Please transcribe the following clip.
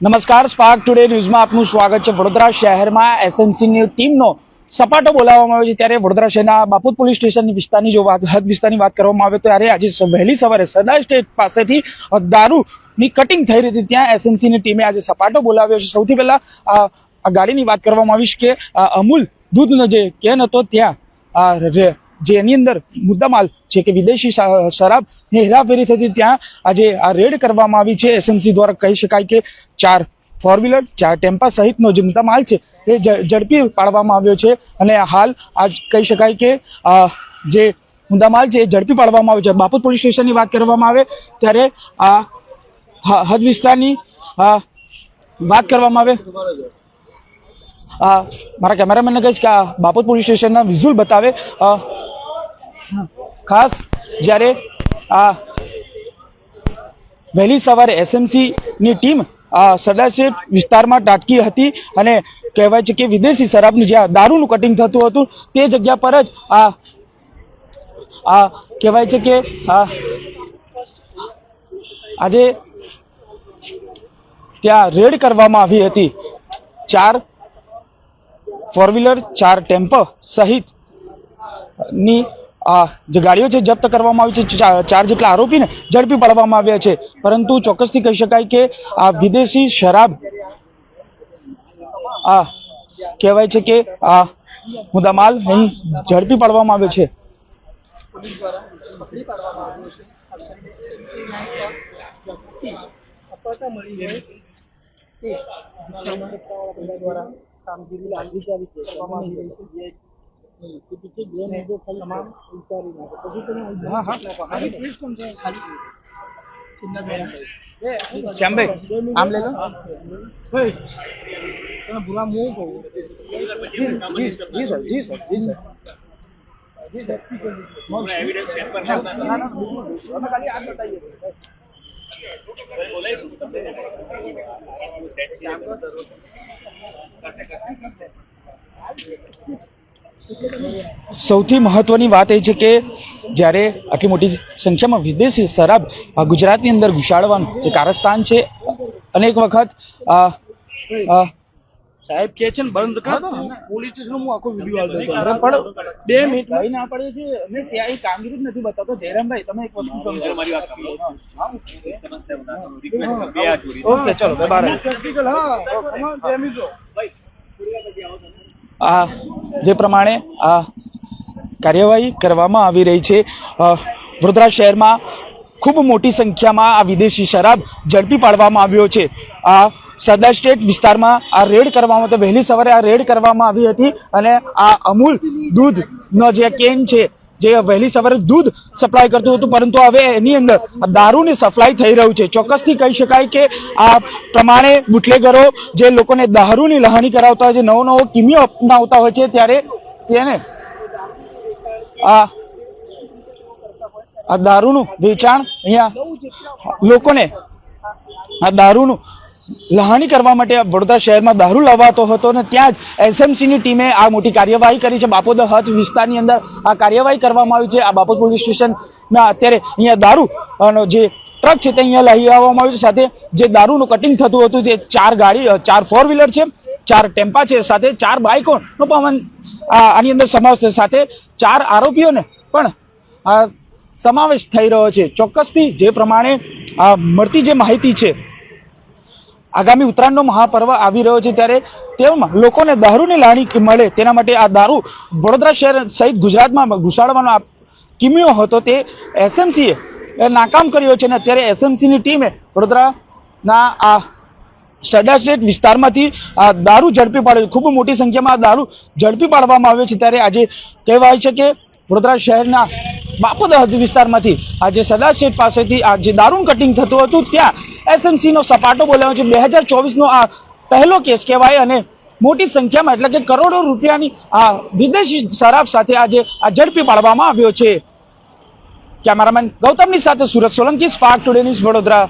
નમસ્કાર spark today ન્યૂઝમાં આપનું સ્વાગત છે વડોદરા શહેરમાં. એસએમસીની ટીમનો સપાટો બોલાવવામાં આવ્યો છે. ત્યારે વડોદરા શહેરના બાપુત પોલીસ સ્ટેશનની વિસ્તારની જો વાત હદ વિસ્તારની વાત કરવામાં આવે તો ત્યારે આજે વહેલી સવારે સરદાર સ્ટેટ પાસેથી દારૂની કટિંગ થઈ રહી હતી. ત્યાં એસએમસીની ટીમે આજે સપાટો બોલાવ્યો છે. સૌથી પહેલાં આ ગાડીની વાત કરવામાં આવીશ કે અમૂલ દૂધનો જે કેન હતો, ત્યાં આ રે- જે એની અંદર મુદ્દામાલ છે કે વિદેશી શરાબની હેરાફેરી થતી ત્યાં આજે આ રેડ કરવામાં આવી છે. એસએમસી દ્વારા કહી શકાય કે ચાર ફોર વ્હીલર ચાર ટેમ્પા સહિતનો જે મુદ્દામાલ છે એ ઝડપી પાડવામાં આવ્યો છે અને હાલ આજ કહી શકાય કે જે મુદ્દામાલ છે એ ઝડપી પાડવામાં આવ્યો છે. બાપુર પોલીસ સ્ટેશનની વાત કરવામાં આવે ત્યારે આ હદ વિસ્તારની વાત કરવામાં આવે. મારા કેમેરામેનને કહીશ કે આ બાપુત પોલીસ સ્ટેશનના વિઝ્યુઅલ બતાવે. ખાસ જ્યારે આ વહેલી સવારે એસએમસીની ટીમ આ સરદાર વિસ્તારમાં તાટકી હતી અને કહેવાય છે કે વિદેશી શરાબની જ્યાં દારૂનું કટિંગ થતું હતું તે જગ્યા પર જ આ આ કહેવાય છે કે આ આજે ત્યાં રેડ કરવામાં આવી હતી. ચાર ફોર વ્હીલર ચાર ટેમ્પો સહિતની જે ગાડીઓ છે, જપ્ત કરવામાં આવી છે ચાર જેટલા આરોપીને ઝડપી પાડવામાં આવ્યા છે. પરંતુ ચોક્કસથી કહી શકાય કે આ વિદેશી શરાબ, આ કહેવાય છે કે આ મુદ્દામાલ અહીં ઝડપી પાડવામાં આવ્યો છે. કામગીરી આગળ કરવામાં છે તે પીછે બે મેજો તમામ વિચારી નાખે પછી તમે હા, હા. ખાલી પોલીસ કોણ છે ખાલી ચિંતા દ્વારા શ્યામભાઈ આમ લઈ લો તમે ભૂલા મું કહું જી સૌથી મહત્વની વાત એ છે કે જ્યારે આટલી મોટી સંખ્યામાં વિદેશી શરાબ આ ગુજરાતની અંદર ઘુસાડવાનું જે કારસ્તાન છે અનેક વખત સાહેબ કે છે ને બંધ કર. પોલીસ સ્ટેશન હું આખો વીડિયો આવતો હતો અરે પણ બે મિનિટ. ભાઈ ના પડે છે અને ત્યાં એ કામગીરી જ નથી બતાવતો. જયરામભાઈ તમે એક વસ્તુ સમજો. ઓકે ચલો બે બાર. આવીએ. પ્રેક્ટિકલ હા તમામ બે મિનિટ આ જે પ્રમાણે આ કાર્યવાહી કરવામાં આવી રહી છે. વડોદરા શહેરમાં ખૂબ મોટી સંખ્યામાં આ વિદેશી શરાબ ઝડપી પાડવામાં આવ્યો છે. આ સરદાર સ્ટેટ વિસ્તારમાં આ રેડ કરવામાં તો વહેલી સવારે આ રેડ કરવામાં આવી હતી અને આ અમૂલ દૂધનો જે કેન છે જે વહેલી સવારે દૂધ સપ્લાય કરતું હતું, પરંતુ હવે એની અંદર દારૂની સપ્લાય થઈ રહ્યું છે. ચોક્કસથી કહી શકાય કે આ પ્રમાણે બુટલેગરો જે લોકોને દારૂની લહાણી કરાવતા હોય છે, નવો નવો કિમિયો અપનાવતા હોય છે, ત્યારે તેને આ આ દારૂનું વેચાણ અહીંયા લોકોને, આ દારૂનું લહાણી કરવા માટે વડોદરા શહેરમાં દારૂ લવાતો હતો અને ત્યાં જ એસએમસીની ટીમે આ મોટી કાર્યવાહી કરી છે. બાપોદ હદ વિસ્તારની અંદર આ કાર્યવાહી કરવામાં આવી છે. આ બાપોદ પોલીસ સ્ટેશનના અત્યારે અહીંયા દારૂ જે ટ્રક છે તે અહીંયા લઈ આવવામાં આવ્યું છે. સાથે જે દારૂનું કટિંગ થતું હતું જે ચાર ગાડી ચાર ફોર વ્હીલર છે, ચાર ટેમ્પા છે, સાથે ચાર બાઇકોનો પણ આની અંદર સમાવેશ છે સાથે ચાર આરોપીઓને પણ સમાવેશ થઈ રહ્યો છે. ચોક્કસથી જે પ્રમાણે મળતી જે માહિતી છે આગામી ઉત્તરાયણનો મહાપર્વ આવી રહ્યો છે ત્યારે તેમાં લોકોને દારૂની લાણી મળે તેના માટે આ દારૂ વડોદરા શહેર સહિત ગુજરાતમાં ઘુસાડવાનો આ કિમ્યો હતો તે એસએમસીએ નાકામ કર્યો છે અને અત્યારે એસએમસીની ટીમે વડોદરાના આ સરદાર સ્ટેટ વિસ્તારમાંથી આ દારૂ ઝડપી પાડ્યો ખૂબ મોટી સંખ્યામાં આ દારૂ ઝડપી પાડવામાં આવ્યો છે ત્યારે આજે કહેવાય છે કે વડોદરા શહેરના બાપોદ વિસ્તારમાંથી આજે સરદાર સ્ટેટ પાસેથી આ જે દારૂનું કટિંગ થતું હતું, ત્યાં એસએમસી નો સપાટો બોલાવ્યો છે. બે હજાર ચોવીસનો આ પહેલો કેસ કહેવાય અને મોટી સંખ્યામાં, એટલે કે કરોડો રૂપિયાની આ વિદેશી શરાબ સાથે આજે આ ઝડપી પાડવામાં આવ્યો છે. કેમેરામેન ગૌતમની સાથે Surat Solanki spark today news Vadodara.